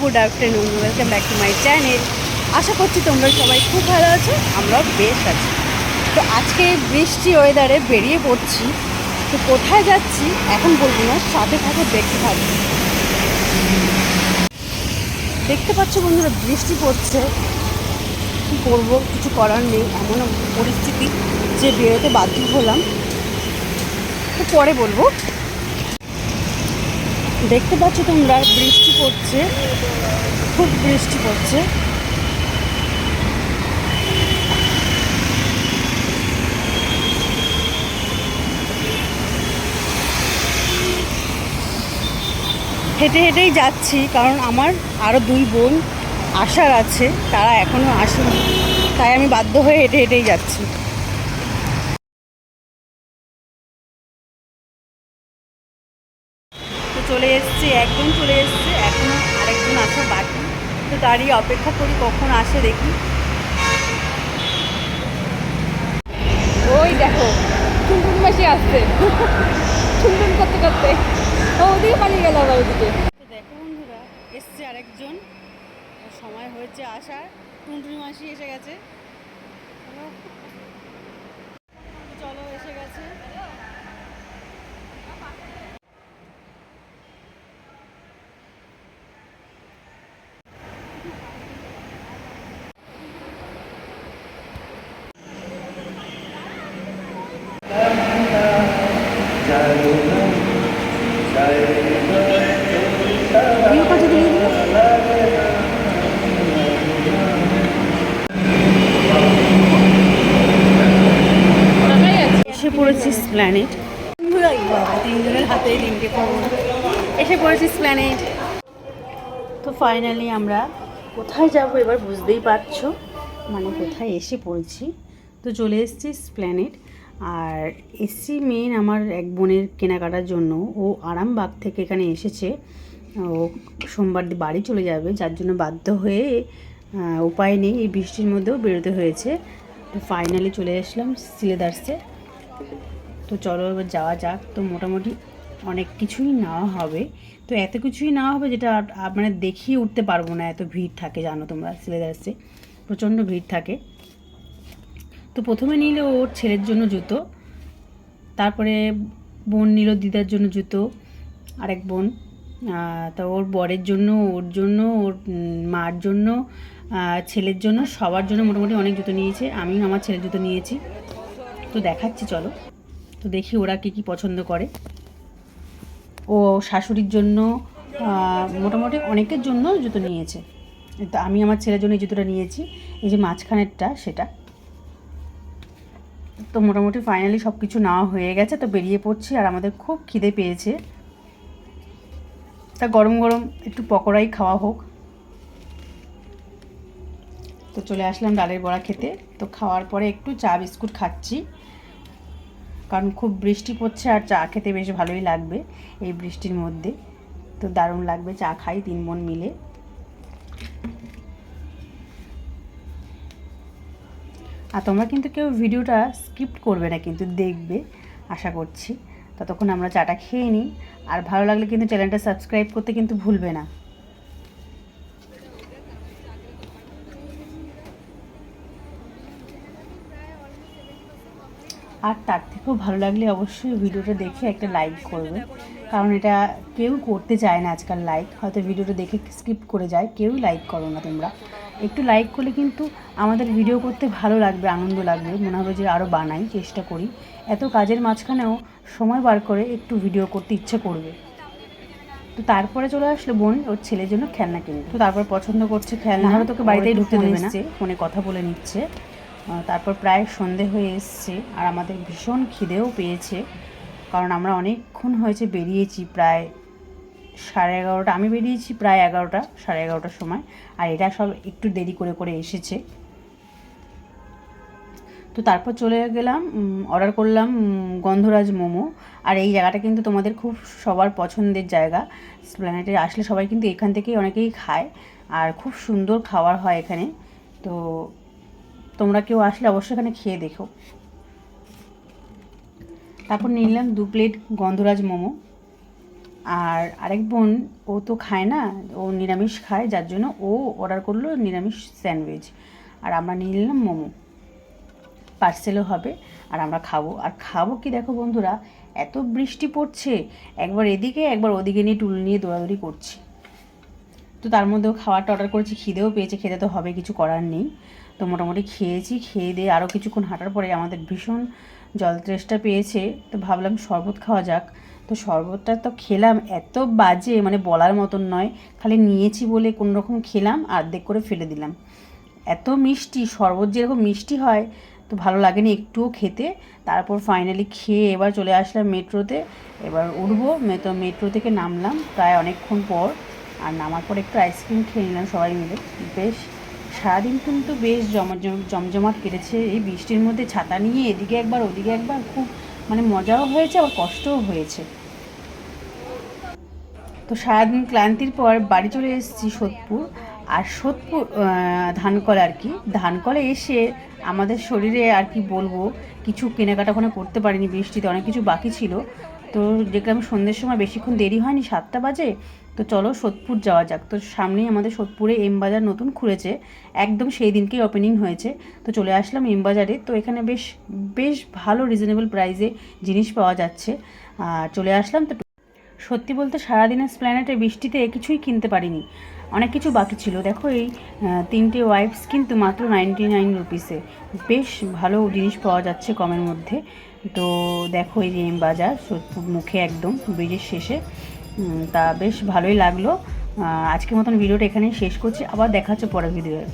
Good afternoon, welcome back to my channel. আশা করছি তোমরা সবাই খুব ভালো আছো, আমরাও বেশ আছি। তো আজকে বৃষ্টি ওয়েদারে বেরিয়ে পড়ছি, তো কোথায় যাচ্ছি এখন বলব না, সাথে থাকো, দেখতে থাকব দেখতে পাচ্ছ বন্ধুরা, বৃষ্টি পড়ছে। কী করব কিছু করার নেই, এমন পরিস্থিতি যে বেরোতে বাধ্য হলাম। তো পরে বলব। দেখতে পাচ্ছ তোমরা, বৃষ্টি পড়ছে, খুব বৃষ্টি পড়ছে। হেঁটে হেঁটেই যাচ্ছি, কারণ আমার আরও দুই বোন আসার আছে, তারা এখনও আসেনি, তাই আমি বাধ্য হয়ে হেঁটে হেঁটেই যাচ্ছি। চলে এসছে একজন চলে এসছে এখন আরেকজন আসা বাকি। তো দাঁড়িয়ে অপেক্ষা করি কখন আসে দেখি। ওই দেখো টুনটুন মাসি আসছে। টুনটুন করতে করতে। ওদিকে পালিয়ে গেল আবার ওদিকে। তো দেখো বন্ধুরা এসছে আরেকজন। সময় হয়েছে আসার। টুনটুনি মাসি এসে গেছে। চলো এসে গেছে আমিও কাজে দিয়ে দিবো ফাঁকাই আছে এসে পড়েছি প্ল্যানেট বাবা তিনজনের এসে পড়েছি প্ল্যানেট তো ফাইনালি আমরা কোথায় যাব এবার বুঝতেই পারছ? মানে কোথায় এসে পড়েছি? তো চলে এসেছি প্ল্যানেট আর এসছি মেন আমার এক বোনের কেনাকাটার জন্য। ও আরামবাগ থেকে এখানে এসেছে। ও সোমবার বাড়ি চলে যাবে, যার জন্য বাধ্য হয়ে উপায় নেই, এই বৃষ্টির মধ্যেও বেরোতে হয়েছে। তো ফাইনালি চলে আসলাম সিলেদার্সে। তো চলো এবার যাওয়া যাক। তো মোটামুটি অনেক কিছুই নেওয়া হবে। তো এত কিছুই নেওয়া হবে যেটা মানে দেখিয়ে উঠতে পারব না এত ভিড় থাকে, জানো তোমরা সিলেদার্সে প্রচণ্ড ভিড় থাকে। তো প্রথমে নিল ওর ছেলের জন্য জুতো, তারপরে বোন নিল দিদার জন্য জুতো, আরেক বোন তা ওর বরের জন্য, ওর জন্য, ওর মার জন্য ছেলের জন্য, সবার জন্য মোটামুটি অনেক জুতো নিয়েছে। আমিও আমার ছেলের জুতো নিয়েছি। তো দেখাচ্ছি, চলো। তো দেখি ওরা কী কী পছন্দ করে। ও শাশুড়ির জন্য মোটামুটি অনেকের জন্য জুতো নিয়েছে। তো আমি আমার ছেলের জন্য এই জুতোটা নিয়েছি। এই যে মাঝখানেরটা, সেটা। তো মোটামুটি ফাইনালি সব কিছু নেওয়া হয়ে গেছে, তো বেরিয়ে পড়ছি আর আমাদের খুব খিদে পেয়েছে। তা গরম গরম একটু পকোড়াই খাওয়া হোক। তো চলে আসলাম ডালের বড়া খেতে। তো খাওয়ার পরে একটু চা বিস্কুট খাচ্ছি। কারণ খুব বৃষ্টি পড়ছে আর চা খেতে বেশ ভালোই লাগবে এই বৃষ্টির মধ্যে। তো দারুণ লাগবে, চা খাই তিন বোন মিলে। আর তোমরা কিন্তু কেউ ভিডিওটা স্কিপ করবে না, কিন্তু দেখবে, আশা করছি। ততক্ষণ আমরা চাটা খেয়ে নিই। আর ভালো লাগলে কিন্তু চ্যানেলটা সাবস্ক্রাইব করতে কিন্তু ভুলবে না। আর তার থেকেও ভালো লাগলে অবশ্যই ভিডিওটা দেখে একটা লাইক করবে। কারণ এটা কেউ করতে চায় না আজকাল লাইক হয়তো ভিডিওটা দেখে স্কিপ করে যায়। কেউই লাইক করো না তোমরা। একটু লাইক করলে কিন্তু আমাদের ভিডিও করতে ভালো লাগবে আনন্দ লাগবে। মনে হবে যে আরও বানাই চেষ্টা করি। এত কাজের মাঝখানেও সময় বার করে একটু ভিডিও করতে ইচ্ছে করবে। তো তারপরে চলে আসলো বোন ওর ছেলের জন্য খেলনা কিনবে। তো তারপর পছন্দ করছে খেলনা। তোকে বাড়িতেই ঢুকতে দেবে না। ফোনে কথা বলে নিচ্ছে। তারপর প্রায় সন্ধে হয়ে এসছে আর আমাদের ভীষণ খিদেও পেয়েছে, কারণ আমরা অনেকক্ষণ হয়েছে বেরিয়েছি প্রায় সাড়ে এগারোটা, আমি বেরিয়েছি প্রায় এগারোটা, সাড়ে এগারোটার সময়, আর এটা সব একটু দেরি করে করে এসেছে। তো তারপর চলে গেলাম অর্ডার করলাম গন্ধরাজ মোমো, আর এই জায়গাটা কিন্তু তোমাদের খুব সবার পছন্দের জায়গা। প্ল্যানেটে আসলে সবাই কিন্তু এখান থেকেই অনেকেই খায়, আর খুব সুন্দর খাবার হয় এখানে। তো তোমরা কেউ আসলে অবশ্যই এখানে খেয়ে দেখো। তারপর নিলাম দু প্লেট গন্ধরাজ মোমো। আর আরেক বোন, ও তো খায় না, ও নিরামিষ খায়, যার জন্য ও অর্ডার করল নিরামিষ স্যান্ডউইচ। আর আমরা নিয়ে নিলাম মোমো। পার্সেলও হবে, আর আমরা খাব। আর খাব কি দেখো বন্ধুরা, এত বৃষ্টি পড়ছে, একবার এদিকে, একবার ওদিকে নিয়ে টুল নিয়ে দৌড়াদৌড়ি করছি। তো তার মধ্যেও খাবারটা অর্ডার করেছি, খিদেও পেয়েছে, খেতে তো হবে, কিছু করার নেই। তো মোটামুটি খেয়েছি, খেয়ে দিয়ে আরও কিছুক্ষণ হাঁটার পরে আমাদের ভীষণ জল তেষ্টা পেয়েছে। তো ভাবলাম শরবত খাওয়া যাক। তো শরবতটা তো খেলাম, এত বাজে মানে বলার মতন নয়। খালি নিয়েছি বলে কোনো রকম খেলাম অর্ধেক করে ফেলে দিলাম। এত মিষ্টি, শরবত যেরকম মিষ্টি হয়, তো ভালো লাগেনি একটুও খেতে। তারপর ফাইনালি খেয়ে এবার চলে আসলাম মেট্রোতে। এবার উঠবো তো মেট্রো থেকে নামলাম প্রায় অনেকক্ষণ পর। আর নামার পর একটু আইসক্রিম খেয়ে নিলাম সবাই মিলে। বেশ। সারাদিন কিন্তু বেশ জমা জমজমাট কেটেছে। এই বৃষ্টির মধ্যে ছাতা নিয়ে এদিকে একবার, ওদিকে একবার খুব মানে মজাও হয়েছে, আবার কষ্টও হয়েছে। তো সারাদিন ক্লান্তির পর বাড়ি চলে এসেছি সোদপুর। আর সোদপুর ধানকল আর কি। ধানকলে এসে আমাদের শরীরে আর কি বলব, কিছু কেনাকাটা ওখানে করতে পারিনি বৃষ্টিতে, অনেক কিছু বাকি ছিল। তো দেখলাম সন্ধ্যের সময় বেশিক্ষণ দেরি হয়নি, সাতটা বাজে। তো চলো সোদপুর যাওয়া যাক। তো সামনেই আমাদের সোদপুরে এম বাজার নতুন খুলেছে। একদম সেই দিনকেই ওপেনিং হয়েছে। তো চলে আসলাম এম বাজারে। তো এখানে বেশ বেশ ভালো রিজনেবল প্রাইসে জিনিস পাওয়া যাচ্ছে। আর চলে আসলাম তো সত্যি বলতে সারাদিনের স্প্ল্যানেটে বৃষ্টিতে কিছুই কিনতে পারিনি। অনেক কিছু বাকি ছিল। দেখো এই তিনটে ওয়াইপস কিন্তু মাত্র নাইনটি নাইন রুপিসে বেশ ভালো জিনিস পাওয়া যাচ্ছে কমের মধ্যে। তো দেখো এই যে এম বাজার, সোদপুর মুখে একদম ব্রিজের শেষে। তা বেশ ভালোই লাগল। আজকের মতন ভিডিওটা এখানেই শেষ করছি। আবার দেখা হচ্ছে পরের ভিডিওয়ে।